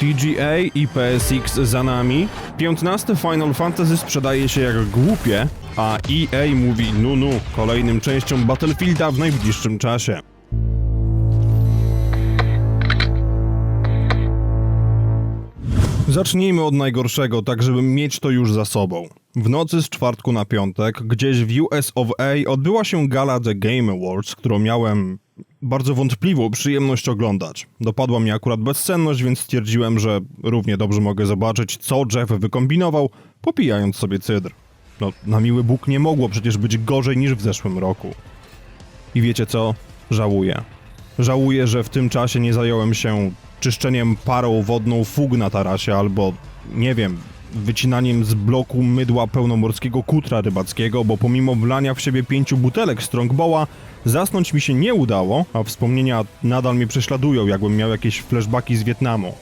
TGA i PSX za nami, 15 Final Fantasy sprzedaje się jak głupie, a EA mówi nu-nu kolejnym częściom Battlefielda w najbliższym czasie. Zacznijmy od najgorszego, tak żeby mieć to już za sobą. W nocy z czwartku na piątek, gdzieś w US of A odbyła się gala The Game Awards, którą miałem bardzo wątpliwą przyjemność oglądać. Dopadła mnie akurat bezsenność, więc stwierdziłem, że równie dobrze mogę zobaczyć, co Jeff wykombinował, popijając sobie cydr. No, na miły Bóg nie mogło przecież być gorzej niż w zeszłym roku. I wiecie co? Żałuję. Żałuję, że w tym czasie nie zająłem się czyszczeniem parą wodną fug na tarasie albo, nie wiem, wycinaniem z bloku mydła pełnomorskiego kutra rybackiego, bo pomimo wlania w siebie pięciu butelek Strongbowa, zasnąć mi się nie udało, a wspomnienia nadal mnie prześladują, jakbym miał jakieś flashbacki z Wietnamu.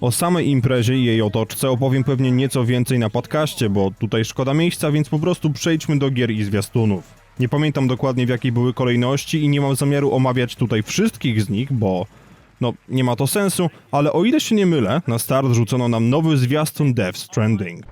O samej imprezie i jej otoczce opowiem pewnie nieco więcej na podcaście, bo tutaj szkoda miejsca, więc po prostu przejdźmy do gier i zwiastunów. Nie pamiętam dokładnie w jakiej były kolejności i nie mam zamiaru omawiać tutaj wszystkich z nich, bo no nie ma to sensu, ale o ile się nie mylę, na start rzucono nam nowy zwiastun Death Stranding.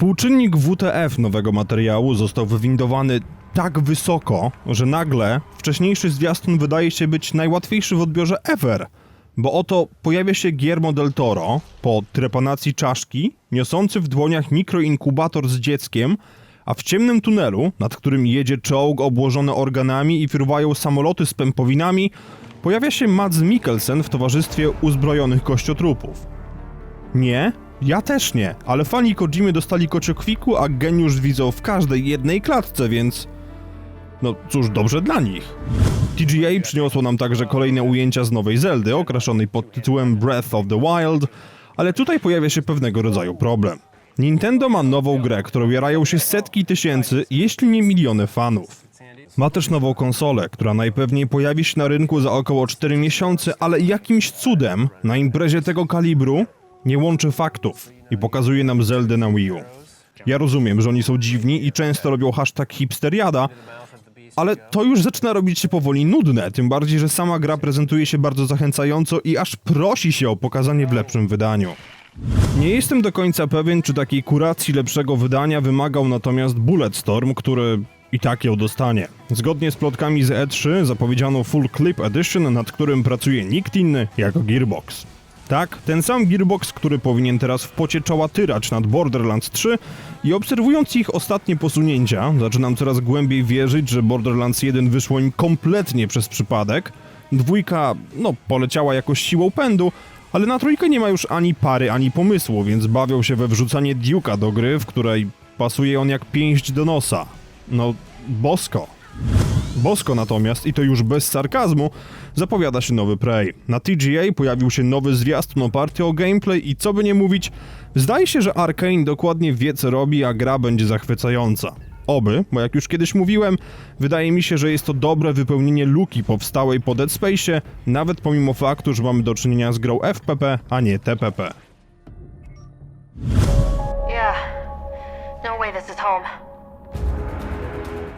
Współczynnik WTF nowego materiału został wywindowany tak wysoko, że nagle wcześniejszy zwiastun wydaje się być najłatwiejszy w odbiorze ever. Bo oto pojawia się Guillermo del Toro po trepanacji czaszki, niosący w dłoniach mikroinkubator z dzieckiem, a w ciemnym tunelu, nad którym jedzie czołg obłożony organami i fruwają samoloty z pępowinami, pojawia się Mads Mikkelsen w towarzystwie uzbrojonych kościotrupów. Nie, ja też nie, ale fani Kojimy dostali kociokwiku, a geniusz widzą w każdej jednej klatce, więc... No cóż, dobrze dla nich. TGA przyniosło nam także kolejne ujęcia z nowej Zeldy, okraszonej pod tytułem Breath of the Wild, ale tutaj pojawia się pewnego rodzaju problem. Nintendo ma nową grę, którą jarają się setki tysięcy, jeśli nie miliony fanów. Ma też nową konsolę, która najpewniej pojawi się na rynku za około 4 miesiące, ale jakimś cudem na imprezie tego kalibru nie łączy faktów i pokazuje nam Zeldę na Wii U. Ja rozumiem, że oni są dziwni i często robią hashtag hipsteriada, ale to już zaczyna robić się powoli nudne, tym bardziej, że sama gra prezentuje się bardzo zachęcająco i aż prosi się o pokazanie w lepszym wydaniu. Nie jestem do końca pewien, czy takiej kuracji lepszego wydania wymagał natomiast Bulletstorm, który i tak ją dostanie. Zgodnie z plotkami z E3 zapowiedziano Full Clip Edition, nad którym pracuje nikt inny jak Gearbox. Tak, ten sam Gearbox, który powinien teraz w pocie czoła tyrać nad Borderlands 3 i obserwując ich ostatnie posunięcia, zaczynam coraz głębiej wierzyć, że Borderlands 1 wyszło im kompletnie przez przypadek, dwójka, no, poleciała jakoś siłą pędu, ale na trójkę nie ma już ani pary, ani pomysłu, więc bawią się we wrzucanie Duke'a do gry, w której pasuje on jak pięść do nosa. No, bosko. Bosko natomiast, i to już bez sarkazmu, zapowiada się nowy Prey. Na TGA pojawił się nowy zwiastun oparty o gameplay i co by nie mówić, zdaje się, że Arkane dokładnie wie co robi, a gra będzie zachwycająca. Oby, bo jak już kiedyś mówiłem, wydaje mi się, że jest to dobre wypełnienie luki powstałej po Dead Space'ie, nawet pomimo faktu, że mamy do czynienia z grą FPP, a nie TPP. Yeah. No way this is home.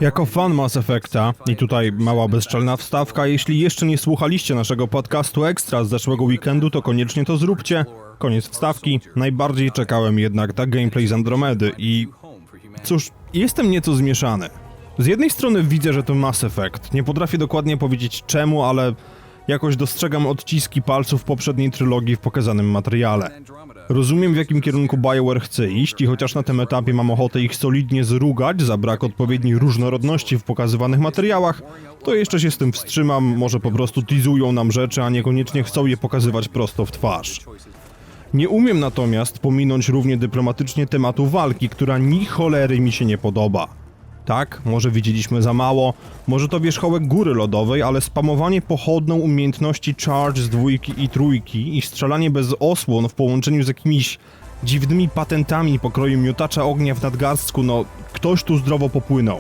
Jako fan Mass Effecta, i tutaj mała bezczelna wstawka, jeśli jeszcze nie słuchaliście naszego podcastu Extra z zeszłego weekendu, to koniecznie to zróbcie. Koniec wstawki. Najbardziej czekałem jednak na gameplay z Andromedy i... Cóż, jestem nieco zmieszany. Z jednej strony widzę, że to Mass Effect. Nie potrafię dokładnie powiedzieć czemu, ale jakoś dostrzegam odciski palców poprzedniej trylogii w pokazanym materiale. Rozumiem w jakim kierunku BioWare chce iść i chociaż na tym etapie mam ochotę ich solidnie zrugać za brak odpowiedniej różnorodności w pokazywanych materiałach, to jeszcze się z tym wstrzymam, może po prostu teasują nam rzeczy, a niekoniecznie chcą je pokazywać prosto w twarz. Nie umiem natomiast pominąć równie dyplomatycznie tematu walki, która ni cholery mi się nie podoba. Tak, może widzieliśmy za mało, może to wierzchołek góry lodowej, ale spamowanie pochodną umiejętności charge z dwójki i trójki i strzelanie bez osłon w połączeniu z jakimiś dziwnymi patentami pokroju miotacza ognia w nadgarstku, no ktoś tu zdrowo popłynął.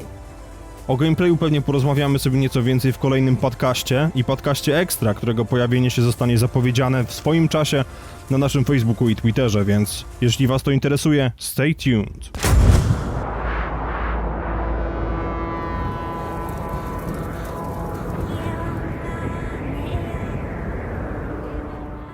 O gameplayu pewnie porozmawiamy sobie nieco więcej w kolejnym podcaście i podcaście Extra, którego pojawienie się zostanie zapowiedziane w swoim czasie na naszym Facebooku i Twitterze, więc jeśli Was to interesuje, stay tuned.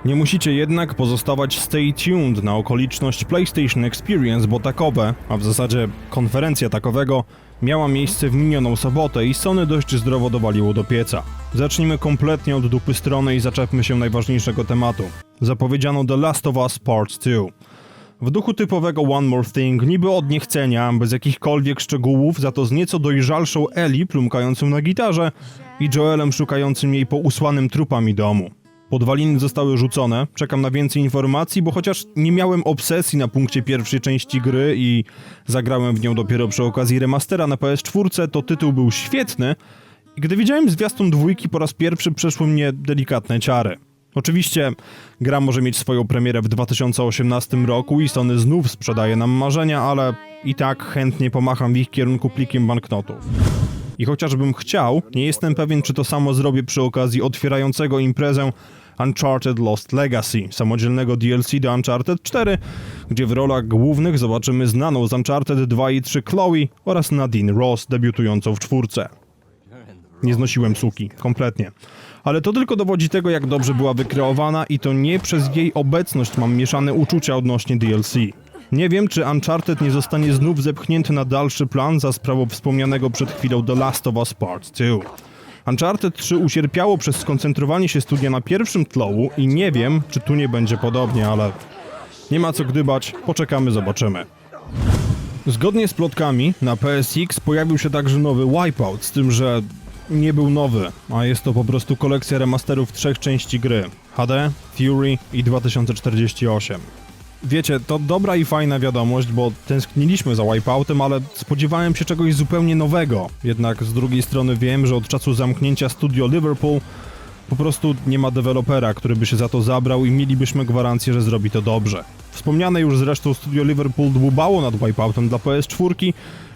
Nie musicie jednak pozostawać stay tuned na okoliczność PlayStation Experience, bo takowe, a w zasadzie konferencja takowego, miała miejsce w minioną sobotę i Sony dość zdrowo dowaliło do pieca. Zacznijmy kompletnie od dupy strony i zaczepmy się najważniejszego tematu. Zapowiedziano The Last of Us Part 2. W duchu typowego One More Thing, niby od niechcenia, bez jakichkolwiek szczegółów, za to z nieco dojrzalszą Ellie plumkającą na gitarze i Joelem szukającym jej po usłanym trupami domu. Podwaliny zostały rzucone, czekam na więcej informacji, bo chociaż nie miałem obsesji na punkcie pierwszej części gry i zagrałem w nią dopiero przy okazji remastera na PS4, to tytuł był świetny i gdy widziałem zwiastun dwójki po raz pierwszy przeszły mnie delikatne ciary. Oczywiście gra może mieć swoją premierę w 2018 roku i Sony znów sprzedaje nam marzenia, ale i tak chętnie pomacham w ich kierunku plikiem banknotów. I chociażbym chciał, nie jestem pewien, czy to samo zrobię przy okazji otwierającego imprezę Uncharted Lost Legacy, samodzielnego DLC do Uncharted 4, gdzie w rolach głównych zobaczymy znaną z Uncharted 2 i 3 Chloe oraz Nadine Ross, debiutującą w czwórce. Nie znosiłem suki, kompletnie. Ale to tylko dowodzi tego, jak dobrze była wykreowana i to nie przez jej obecność mam mieszane uczucia odnośnie DLC. Nie wiem, czy Uncharted nie zostanie znów zepchnięty na dalszy plan za sprawą wspomnianego przed chwilą The Last of Us Part 2. Uncharted 3 ucierpiało przez skoncentrowanie się studia na pierwszym tlołu i nie wiem, czy tu nie będzie podobnie, ale nie ma co gdybać, poczekamy, zobaczymy. Zgodnie z plotkami, na PSX pojawił się także nowy Wipeout, z tym, że nie był nowy, a jest to po prostu kolekcja remasterów trzech części gry HD, Fury i 2048. Wiecie, to dobra i fajna wiadomość, bo tęskniliśmy za Wipeoutem, ale spodziewałem się czegoś zupełnie nowego. Jednak z drugiej strony wiem, że od czasu zamknięcia studio Liverpool po prostu nie ma dewelopera, który by się za to zabrał i mielibyśmy gwarancję, że zrobi to dobrze. Wspomniane już zresztą studio Liverpool dłubało nad Wipeoutem dla PS4,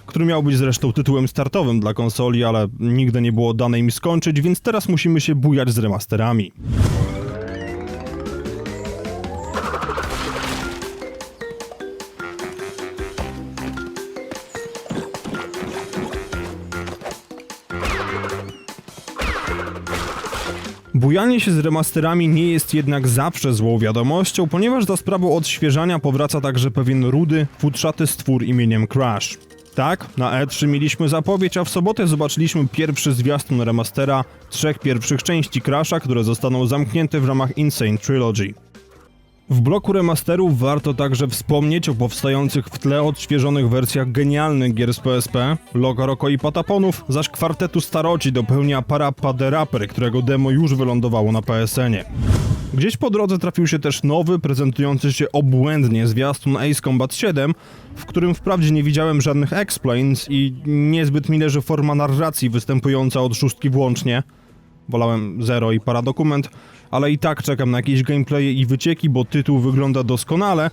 który miał być zresztą tytułem startowym dla konsoli, ale nigdy nie było dane im skończyć, więc teraz musimy się bujać z remasterami. Bujanie się z remasterami nie jest jednak zawsze złą wiadomością, ponieważ za sprawą odświeżania powraca także pewien rudy, futrzaty stwór imieniem Crash. Tak, na E3 mieliśmy zapowiedź, a w sobotę zobaczyliśmy pierwszy zwiastun remastera trzech pierwszych części Crasha, które zostaną zamknięte w ramach Insane Trilogy. W bloku remasterów warto także wspomnieć o powstających w tle odświeżonych wersjach genialnych gier z PSP, Logo Roko i Pataponów, zaś kwartetu staroci dopełnia Parappa the Rapper, którego demo już wylądowało na PSN-ie. Gdzieś po drodze trafił się też nowy, prezentujący się obłędnie zwiastun Ace Combat 7, w którym wprawdzie nie widziałem żadnych explains i niezbyt mi leży forma narracji występująca od szóstki włącznie. Wolałem zero i paradokument, ale i tak czekam na jakieś gameplaye i wycieki, bo tytuł wygląda doskonale,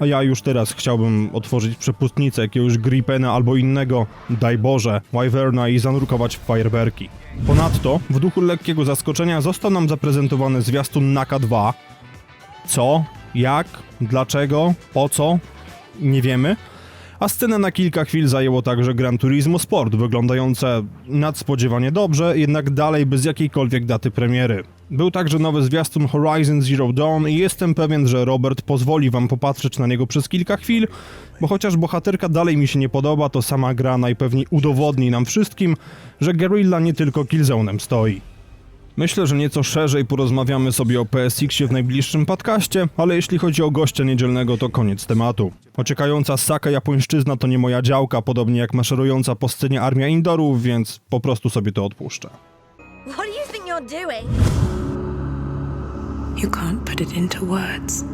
a ja już teraz chciałbym otworzyć przepustnicę jakiegoś Gripena albo innego, daj Boże, Wyverna i zanurkować w fajerwerki. Ponadto, w duchu lekkiego zaskoczenia został nam zaprezentowany zwiastun Naka 2. Co? Jak? Dlaczego? Po co? Nie wiemy. A scenę na kilka chwil zajęło także Gran Turismo Sport, wyglądające nadspodziewanie dobrze, jednak dalej bez jakiejkolwiek daty premiery. Był także nowy zwiastun Horizon Zero Dawn i jestem pewien, że Robert pozwoli wam popatrzeć na niego przez kilka chwil, bo chociaż bohaterka dalej mi się nie podoba, to sama gra najpewniej udowodni nam wszystkim, że Guerrilla nie tylko Killzone'em stoi. Myślę, że nieco szerzej porozmawiamy sobie o PSX-ie w najbliższym podcaście, ale jeśli chodzi o gościa niedzielnego, to koniec tematu. Ociekająca saka japońszczyzna to nie moja działka, podobnie jak maszerująca po scenie armia indorów, więc po prostu sobie to odpuszczę. What do you think you're doing? You can't put it into words.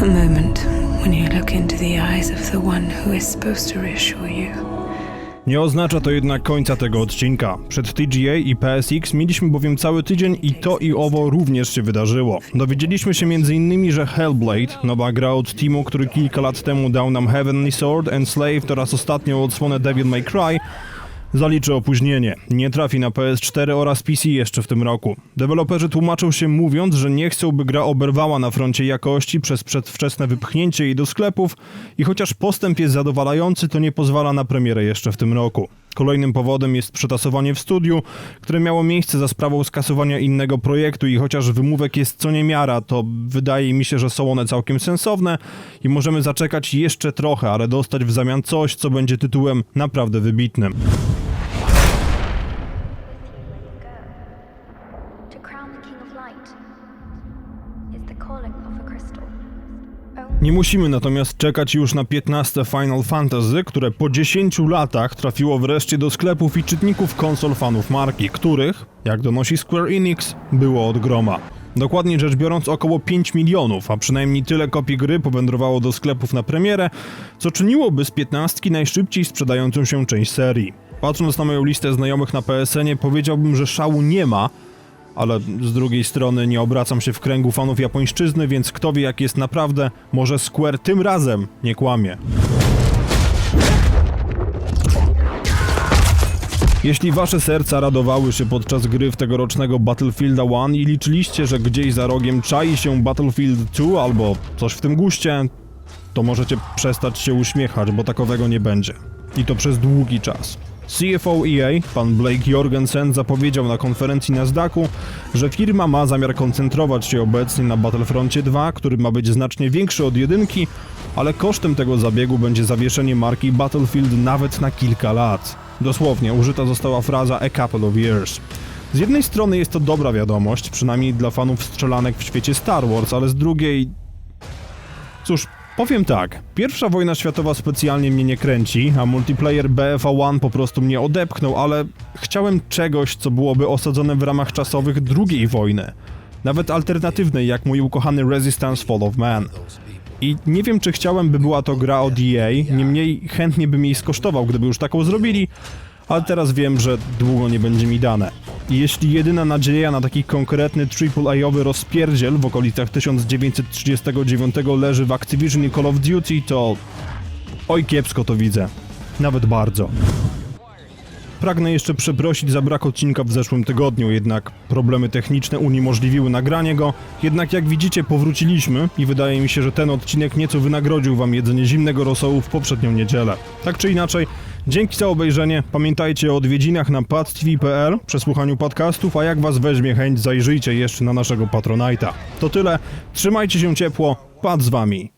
The moment when you look into the eyes of the one who is supposed to reassure you. Nie oznacza to jednak końca tego odcinka. Przed TGA i PSX mieliśmy bowiem cały tydzień i to i owo również się wydarzyło. Dowiedzieliśmy się m.in., że Hellblade, nowa gra od teamu, który kilka lat temu dał nam Heavenly Sword, Enslaved oraz ostatnią odsłonę Devil May Cry, zaliczy opóźnienie. Nie trafi na PS4 oraz PC jeszcze w tym roku. Deweloperzy tłumaczą się mówiąc, że nie chcą, by gra oberwała na froncie jakości przez przedwczesne wypchnięcie jej do sklepów i chociaż postęp jest zadowalający, to nie pozwala na premierę jeszcze w tym roku. Kolejnym powodem jest przetasowanie w studiu, które miało miejsce za sprawą skasowania innego projektu i chociaż wymówek jest co niemiara, to wydaje mi się, że są one całkiem sensowne i możemy zaczekać jeszcze trochę, ale dostać w zamian coś, co będzie tytułem naprawdę wybitnym. Nie musimy natomiast czekać już na 15 Final Fantasy, które po 10 latach trafiło wreszcie do sklepów i czytników konsol fanów marki, których, jak donosi Square Enix, było od groma. Dokładnie rzecz biorąc około 5 milionów, a przynajmniej tyle kopii gry powędrowało do sklepów na premierę, co czyniłoby z 15 najszybciej sprzedającą się część serii. Patrząc na moją listę znajomych na PSN-ie powiedziałbym, że szału nie ma, ale z drugiej strony nie obracam się w kręgu fanów japońszczyzny, więc kto wie jak jest naprawdę, może Square tym razem nie kłamie. Jeśli wasze serca radowały się podczas gry w tegorocznego Battlefielda 1 i liczyliście, że gdzieś za rogiem czai się Battlefield 2 albo coś w tym guście, to możecie przestać się uśmiechać, bo takowego nie będzie. I to przez długi czas. CFO EA, pan Blake Jorgensen, zapowiedział na konferencji Nasdaqu, że firma ma zamiar koncentrować się obecnie na Battlefroncie 2, który ma być znacznie większy od jedynki, ale kosztem tego zabiegu będzie zawieszenie marki Battlefield nawet na kilka lat. Dosłownie użyta została fraza a couple of years. Z jednej strony jest to dobra wiadomość, przynajmniej dla fanów strzelanek w świecie Star Wars, ale z drugiej Cóż, powiem tak. Pierwsza wojna światowa specjalnie mnie nie kręci, a multiplayer BFA 1 po prostu mnie odepchnął, ale chciałem czegoś, co byłoby osadzone w ramach czasowych II wojny. Nawet alternatywnej, jak mój ukochany Resistance Fall of Man. I nie wiem, czy chciałem, by była to gra od EA, niemniej chętnie bym jej skosztował, gdyby już taką zrobili, ale teraz wiem, że długo nie będzie mi dane. Jeśli jedyna nadzieja na taki konkretny AAA-owy rozpierdziel w okolicach 1939 leży w Activision i Call of Duty, to... Oj kiepsko to widzę. Nawet bardzo. Pragnę jeszcze przeprosić za brak odcinka w zeszłym tygodniu, jednak problemy techniczne uniemożliwiły nagranie go. Jednak jak widzicie, powrócili,śmy i wydaje mi się, że ten odcinek nieco wynagrodził wam jedzenie zimnego rosołu w poprzednią niedzielę. Tak czy inaczej, dzięki za obejrzenie. Pamiętajcie o odwiedzinach na padtv.pl, przesłuchaniu podcastów, a jak was weźmie chęć, zajrzyjcie jeszcze na naszego Patronite'a. To tyle, trzymajcie się ciepło, pad z wami.